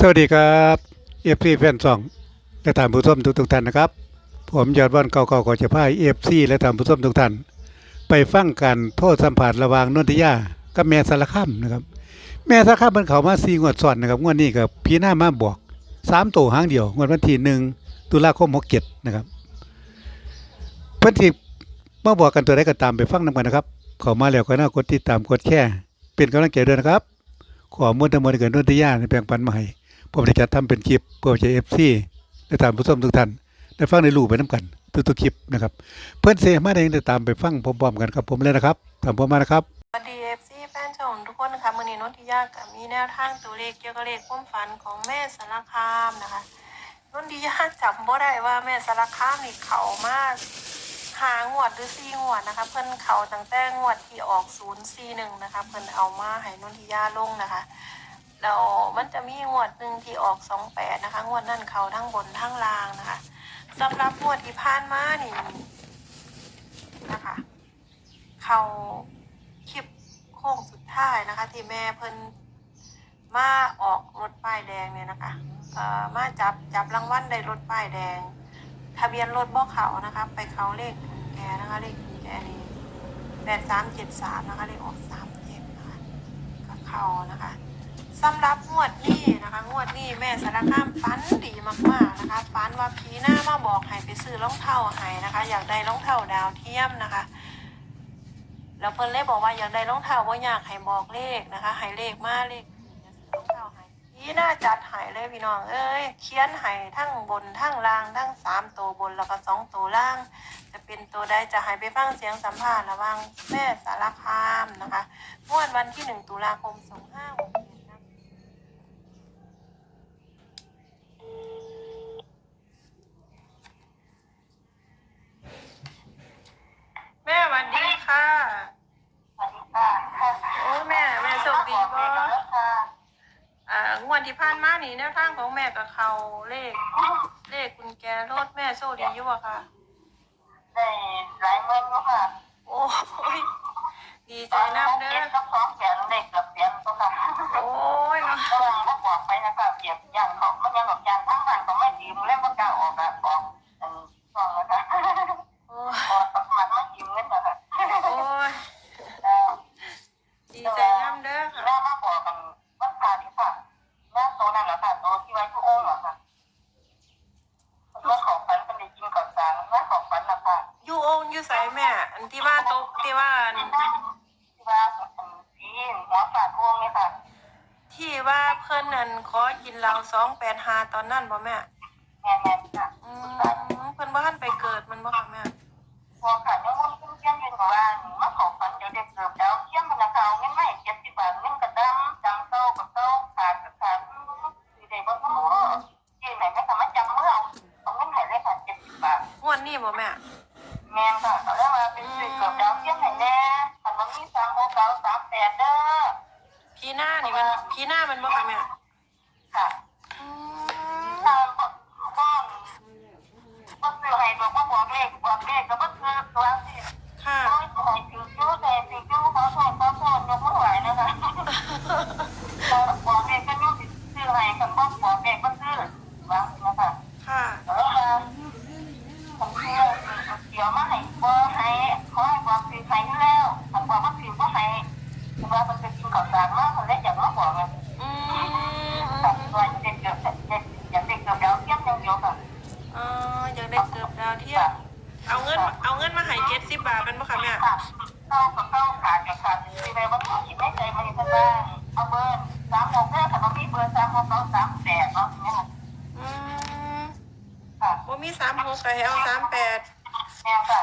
สวัสดีครับเอฟซีแฟนซองและท่านผู้ชมทุกทุกท่านนะครับ ผมยอดวันเก่าๆขอจะพาเอฟซีและท่านผู้ชมทุกท่าน ไปฟังกันโทษสัมผัสระหว่างนนทิยากับแม่สารคามนะครับ แม่สารคามเป็นเขามาซีงวดซ้อนนะครับงวดนี้กับพี่หน้ามาบอกสามตัวหางเดียวงวดวันที่หนึ่งตุลาคมหกเจ็ดนะครับเพื่อนที่มาบอกกันตัวใดก็ตามไปฟังนำกันนะครับเขอมาแล้วก็น่ากดติดตามกดแค่เป็นกำลังใจด้วยนะครับขอมูลทั้งมดเกิดนนทิยาในแปลงปันมาให้ ผมได้จัดทำเป็นคลิปเพื่อจะเอฟซีและตามผู้ชมทุกท่านได้ฟังในรูปไปน้ำกันทุกๆคลิปนะครับ เพื่อนเสียมาได้ยังได้ตามไปฟังพร้อมๆกันครับผมเลยนะครับตามผมมานะครับสวัสดีเอฟซีแฟนชมทุกคนนะคะมือนี้นนทิยากับมีแนวทางตัวเลขเกี่ยวกับเลขความฝันของแม่สารคามนะคะนนทิยาจำบ่ได้ว่าแม่สารคามนี่เขามาหางวดหรือซีงวดนะคะ เพิ่อนเขาตั้งแต่งวดที่ออกศูนย์ซีหนึ่งนะคะ เพิ่อนเอามาให้นนทิยาลงนะคะ แล้วมันจะมีงวดหนึ่งที่ออกสองแปดนะคะ งวดนั่นเขาทั้งบนทั้งล่างนะคะสำหรับงวดที่ผ่านมานี่นะคะ เขาคลิปโค้งสุดท้ายนะคะ ที่แม่เพิ่นมาออกรถป้ายแดงเนี่ยนะคะเอ่อมาจับจับรางวัลได้รถป้ายแดง ทะเบียนรถบ่เขานะคะ ไปเขาเลขแกนะคะเลขแกนี่แปดสามเจ็ดสามนะคะเลขออกสามเจ็ดนะคะก็เขานะคะ สำหรับงวดนี้นะคะงวดนี้แม่สารคามฟันดีมากๆนะคะฟันว่าพีหน้ามาบอกให้ไปซื้อรองเท้าให้นะคะ อยากได้รองเท้าดาวเทียมนะคะแล้วเพิ่นเลยบอกว่าอยากได้รองเท้าว่าอยากให้บอกเลขนะคะให้เลขมาเลขรองเท้าให้พี่น่าจัดให้เลยพี่น้องเอ้ยเขียนให้ทั้งบนทั้งล่างทั้งสามตัวบนแล้วก็สองตัวล่าง จะเป็นตัวใดจะให้ไปฟังเสียงสัมภาษณ์ระว่างแม่สารคามนะคะงวดวันที่หนึ่งตุลาคมสองห้าหกเจ็ดนะ แม่สวันดีค่ะ สวัสดีค่ะโอ้แม่แม่โชคดีบ่ค่ะอ่างวดที่ผ่านมานี่แนวทางของแม่กับเขาเลข เลขกุญแจรถแม่โชคดีอยู่อะค่ะ ได้หลายเงินแล้วค่ะโอ้ยดีใจน้ำเด้อก็สองแสนเด็กกับเสียนตัวค่ะโอ้ยเนาะกำลังก็บอกไปนะคะเก็บยันเขาไม่ยังหรอกยันทั้งวันเขาไม่ดีมแล้วมันกล้าออกอะออกอันฟองนะคะ โอ้ย ออกประมาณไม่ยิ้มเล่นนะคะ โอ้ย เอ่อ ดีใจน้ำเด้อ แม่ ค่ะ มาบอกกันวันพาที่ค่ะแม่โตนั่นแหละค่ะโตที่ไว้ทุกองค์เหรอค่ะเมื่อของฝันเป็นจริงก่อนสางแม่ของฝันนะคะ อยู่องค์อยู่ใสแม่ อันที่ว่าโต๊ะที่ว่าอัน ที่ว่าผีหัวฝาดพวงนี่ค่ะ ที่ว่า เพิ่นนั่นขอกินเหล้าสองแปดหาตอนนั้นบ่แม่แม่แม่ค่ะอืมเพิ่นบ่ทันไปเกิดมันบ่ค่ะแม่พวงค่ะยังมุ่งขึ้นเที่ยงยืนของว่ามาขอฝันเดี๋ยวเด็กเกือบแล้วเที่ยงมันนะคะเงินไม่เจ็ดสิบบาทเงินกระดังจังโตกับโตขาดกับขาดสีแดงบนหัวยี่ไหนไม่สามารถจำเมื่อเอาเอาเงินหายเลยค่ะเจ็ดสิบบาทงวดนี้บ่แม่แม่ค่ะเขาเรียกว่าเป็นสื่อเกือบแล้วเที่ยงไหนแน่ขันมันมีสามหกเก้าสามแปดเด้อ พี่หน้านี่มันพี่หน้ามันบ่ค่ะแม่ค่ะอืมถ้าบ้บ้านบ้านซื้อให้บอกว่าบอกเลขบอกเลขก็บ้านซื้อตัวที่ค่ะ โอ้ยหอยสิงจู้แต่สิงจู้ขอโทษขอโทษยกมือไหวนะคะบอกเลขก็ยุ่งซื้อให้กับบอกบอกเลขก็ซื้อวางนะคะ ค่ะ เออมาผมเชื่อเดี๋ยวมาให้บอให้ขอให้บอกสิให้แล้วผมบอกว่าสิบ่ให้แต่ว่ามันจะกินข้าวสารมากคนเล็กอย่างมาบอกไง อืม ตัดตัวเด็กเกือบเด็กอย่างเด็กเกือบแล้วเทียบยังเดียวค่ะ อ๋ออยากได้เกือบดาวเทียมเอาเงิน เอาเงินมาให้เจ็ด สิบบาทเป็นบ่คะแม่ค่ะเข้ากับเข้าขาดกับขาดคือในวันที่ไม่ใจมันจะบ้างเอาเบอร์สามหกห้าค่ะมันมีเบอร์สามหกเก้าสามแปดเนาะอืมค่ะบ่มีสามหกกับแถวสามแปดเนี่ค่ะ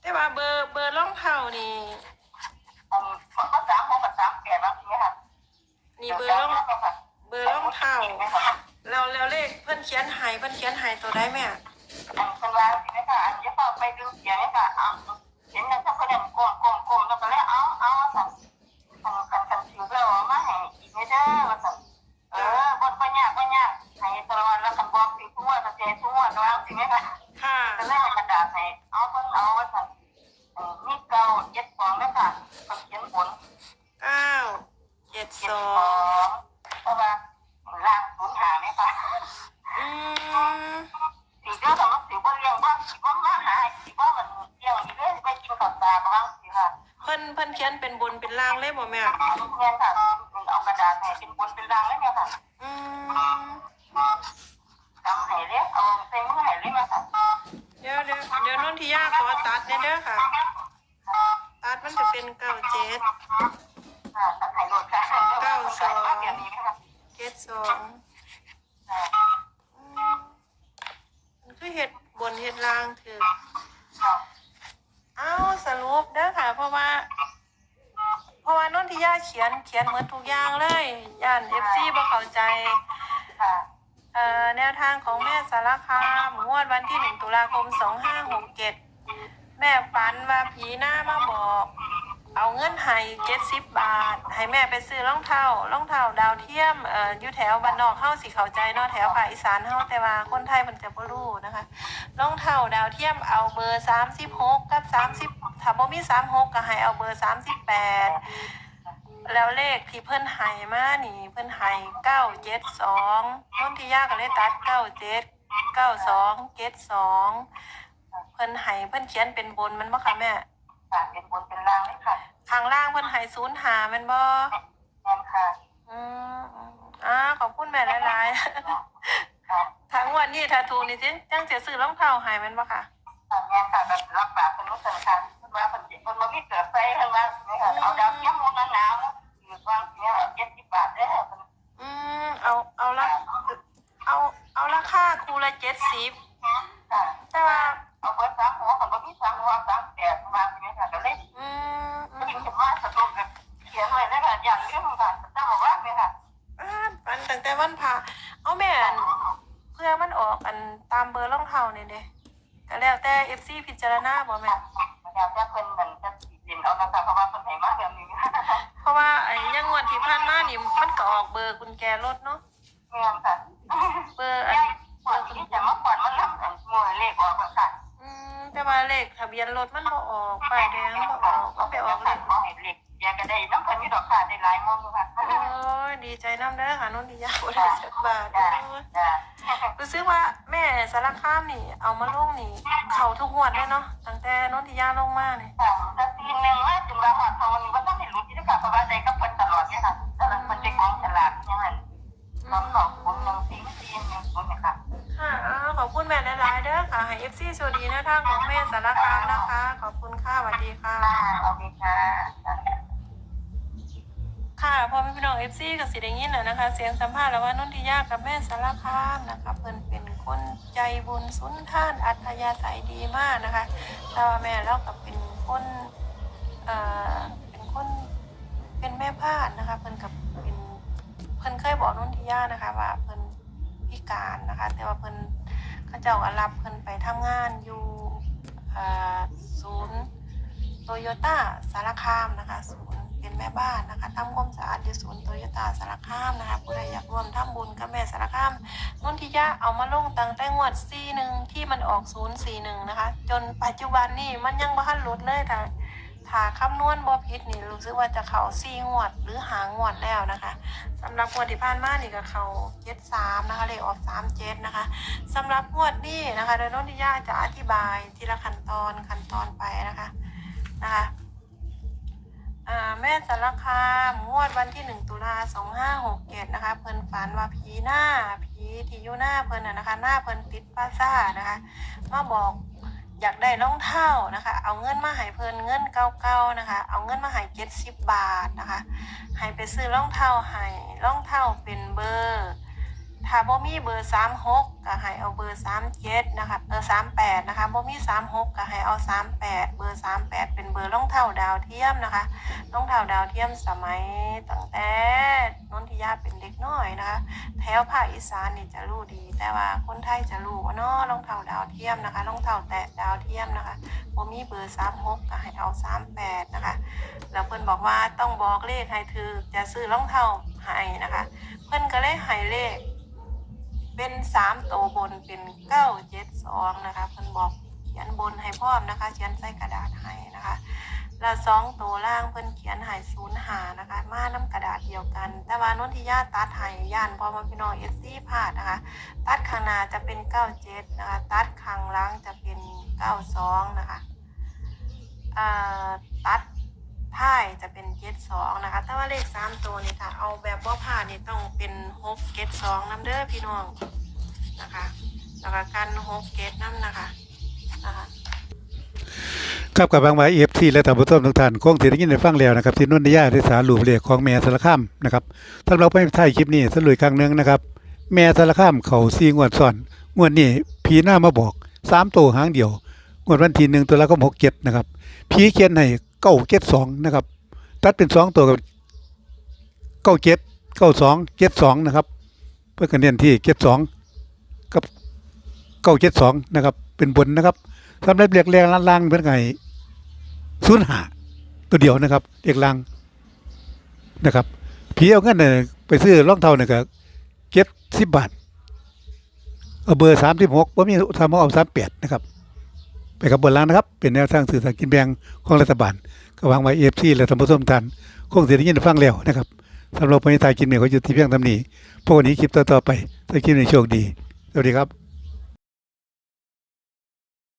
แต่ว่าเบอร์เบอร์ล่องเผานี่ก็สามหกกับสามแก่บ้างทีค่ะนี่เบอร์ล่องเบอร์ล่องเผาเราเราเลขเพื่อนเขียนหายเพื่อนเขียนหายตัวได้ไหมอะคนลาสิไหมค่ะอันนี้เปล่ไปดูเสียงไหค่ะเอาสียนกัน เขียนเป็นบนเป็นล่างเลยบ่แม่เงี้ยค่ะเอากระดาษให้เป็นบนเป็นรางเลย เขียนเขียนเหมือนทุกอย่างเลยย่านเอฟซีบ่เข้าใจค่ะเอ่อแนวทางของแม่สารคามงวดวันที่หนึ่งตุลาคมสองห้าหกเจ็ดแม่ฝันว่าผีหน้ามาบอก เอาเงินให้เจ็ดสิบบาท ให้แม่ไปซื้อรองเท้ารองเท้าดาวเทียมเอ่ออยู่แถวบ้านนอกเข้าสีเข้าใจเนาะแถวภาคอีสานเข้าแต่ว่าคนไทยมันจะบ่รู้นะคะรองเท้าดาวเทียมเอาเบอร์สามสิบหกกับสามสิบถ้าบ่มีสามหกก็ให้เอาเบอร์สามสิบแปด แล้วเลขที่เพิ่นให้มานี่ เพิ่นให้เก้าเจ็ดสองนนทิยาก็เลยตัดเก้าเจ็ดเก้าสองเจ็ดสองเพิ่นให้เพิ่นเขียนเป็นบนมันบ่ค่ะแม่ค่ะเป็นบนเป็นรางเลยค่ะข้างล่างเพิ่นให้ศูนย์หาแมันบ่แม่นค่ะอืมอ่าขอบคุณแม่หลายค่ะๆ ทั้งวันนี้ถ้าถูกนี่สิจังจะซื้อรองเท้าให้แมันบ่ค่ะ ค่ะแม่นค่ะแบบรับปากเป็นรู้สำคัญว่าคนจิตคนมันไม่เกิดไปข้างล่างนี่ค่ะเอาดาวเทียมมูลหนาวหรือว่าเนี่ยเจ็ดสิบบาทได้ค่ะ อืม เอาเอาละเอาเอาราคาคูละเจ็ดสิบค่ะแต่ว่าเอาเบอร์สามหัวของบะมี่สามหัวสามแปดมาเนี่ยค่ะก็เลยอืมอืก็มถึงว่าสรุปแบบเขียนไว้ได้ค่ะอย่างเรื่องค่ะแต่บอกว่าเนี่ยค่ะอ่าปันตั้งแต่วันพาเอาแม่อันเพื่อมันออกอันตามเบอร์รองเท้านี่เด้ก็แล้วแต่ FC พิจารณาบ่แม่อยากจะเป็นเหมือนจะสินเอานะคะเพราะว่าคนไหนมากแบบนี้เพราะว่าไอ้อยังงวดที่ผ่านมานี่มันก็ออกเบอร์กุญแจรถเนาะ เงี้ยค่ะ เบอร์อัน ก่อนที่จะมาก่อนมันรับมวยเลขออกค่ะ อืมแต่ว่าเลขทะเบียนรถมันบ่ออกป้ายแดงบ่ออกก็ไปออกเลขออกเลขแยกก็ได้น้ำเพิ่นมีดอกค่ะได้หลายมุมค่ะโอ้ยดีใจน้ำเด้อค่ะนนทิยาบ่ได้จักบาทจ้าโอ้ยจ้ารู้สึกว่าแม่สารคามนี่ เอามาลงนี่ เข้าทุกงวดเลยเนาะตั้งแต่นนทิยาลงมานี่ค่ะ นะคะเสียงสัมภาษณ์แล้วว่านนทิยากับแม่สารคามนะคะเพิ่นเป็นคนใจบุญสุนท่านอัธยาศัยดีมากนะคะแต่ว่าแม่เรากับเป็นคนเอ่อเป็นคนเป็นแม่บ้านนะคะเพิ่นกับเป็นเพิ่นเคยบอกนนทิยานะคะว่าเพิ่นพิการนะคะแต่ว่าเพิ่นเขาเจ้าก็รับเพิ่นไปทำงานอยู่เอ่อศูนย์โตโยต้าสารคามนะคะศูนย์ เป็นแม่บ้านนะคะทำความสะอาดที่ศูนย์โตโยต้าสารคามนะคะผู้ใดอยากร่วมทำบุญกับแม่สารคามนนทิยาเอามาลงตั้งแต่งวดซีหนึ่งที่มันออกศูนย์สี่หนึ่งนะคะ จนปัจจุบันนี่มันยังบ้านลดเลยแต่ถ้าคำนวณบ่ผิดนี่รู้สึกว่าจะเข่าซีงวดหรือหางวดแล้วนะคะสำหรับงวดที่ผ่านมานี่ก็เข่าเจ็ดสามนะคะเลขออกสามเจ็ดนะคะสำหรับงวดนี้นะคะโดยนนทิยาจะอธิบายทีละขั้นตอนขั้นตอนไปนะคะนะคะ แม่สารคามงวดวันที่หนึ่งตุลาสองห้าหกเจ็ดนะคะ เพิ่นฝันว่าผีหน้าผีที่อยู่หน้าเพิ่นนะคะ หน้าเพิ่นติดปาซ่านะคะ มาบอกอยากได้รองเท้านะคะ เอาเงินมาให้เพิ่นเงินเก่าๆนะคะ เอาเงินมาให้เจ็ดสิบบาทนะคะ ให้ไปซื้อรองเท้าให้รองเท้าเป็นเบอร์ ถ้าบ่มีเบอร์สามหกก็ให้เอาเบอร์สามเจ็ดนะคะเออสามแปดนะคะบ่มีสามหกก็ให้เอาสามแปดเบอร์สามแปดเป็นเบอร์รองเท้าดาวเทียมนะคะรองเท้าดาวเทียมสมัยตั้งแต่นนทิยาเป็นเด็กน้อยนะคะ แถวภาคอีสานนี่จะรู้ดี แต่ว่าคนไทยจะรู้ว่าเนาะรองเท้าดาวเทียมนะคะรองเท้าแตะดาวเทียมนะคะบ่มีเบอร์สามหกก็ให้เอาสามแปดนะคะแล้วเพิ่อนบอกว่าต้องบอกเลขให้ถือจะซื้อรองเท้าให้นะคะ เพิ่อนก็เลยให้เลข เป็นสามตัวบนเป็นเก้าเจ็ดสองนะคะเพิ่นบอกเขียนบนให้พร้อมนะคะ เขียนใส่กระดาษให้นะคะแล้วสองตัวล่างเพิ่นเขียนให้ศูนย์หานะคะ มาน้ำกระดาษเดียวกัน แต่ว่านนทิยาตัดห้ย่านพอมาพี่น้องเอสซี่พาดนะคะ ตัดข้างหน้าจะเป็นเก้าเจ็ดนะคะ ตัดข้างล่างจะเป็นเก้าสองนะคะอ่าตัด ท้ายจะเป็นเจ็ดสองนะคะ ถ้าว่าเลขสามตัวนี่ถ้าเอาแบบว่าผ่านนี่ต้องเป็นหกเจ็ดสองน้ำเด้อพี่น้องนะคะ แล้วก็กันหกเจ็ดน้ำนะคะนะคะครับกับบางไว้เอฟซีและท่านผู้ชมทุกท่านคงสิได้ยินได้ฟังแล้วนะครับที่นุ่นนิยาที่สารลูปเลขของแม่สารคามนะครับสำหรับไปถ่ายคลิปนี้สรุปอีกครั้งหนึงนะครับ แม่สารคามเขาซีงวดซ้อนงวดนี้ผีหน้ามาบอกสามตัวหางเดียว งวดวันที่หนึ่งตัวละก็หกเจ็ดนะครับผีเขียนให้เก้าเจ็ดสองนะครับ ตัดเป็นสองตัวกับเก้าเจ็ดเก้าสองเจ็ดสองนะครับ เพื่อกันเน้นที่เจ็ดสองกับเก้าเจ็ดสองนะครับ เป็นบนนะครับสำหรับเรียกแรงล่างเป็นไงศูนย์หาตัวเดียวนะครับเรียกล่างนะครับผีเอาเงินเนี่ยไปซื้อรองเท้าเนี่ยก็เจ็ดสิบบาทเอาเบอร์สามสิบหกว่ามีทำเอาสามแปดนะครับ ไปกับบนล้านนะครับ เป็นแนวทางสื่อสารกินแบงของรัฐบาล ก็วางไว้เอฟซีและธรรมส้มทันคงเสียได้ยินฟังแล้วนะครับสำหรับพนิทายกินเมียเขาอยู่ที่เพียงทำนี้พวกนี้คลิปต่อๆไปถ้าคลิปในโชคดี สวัสดีครับ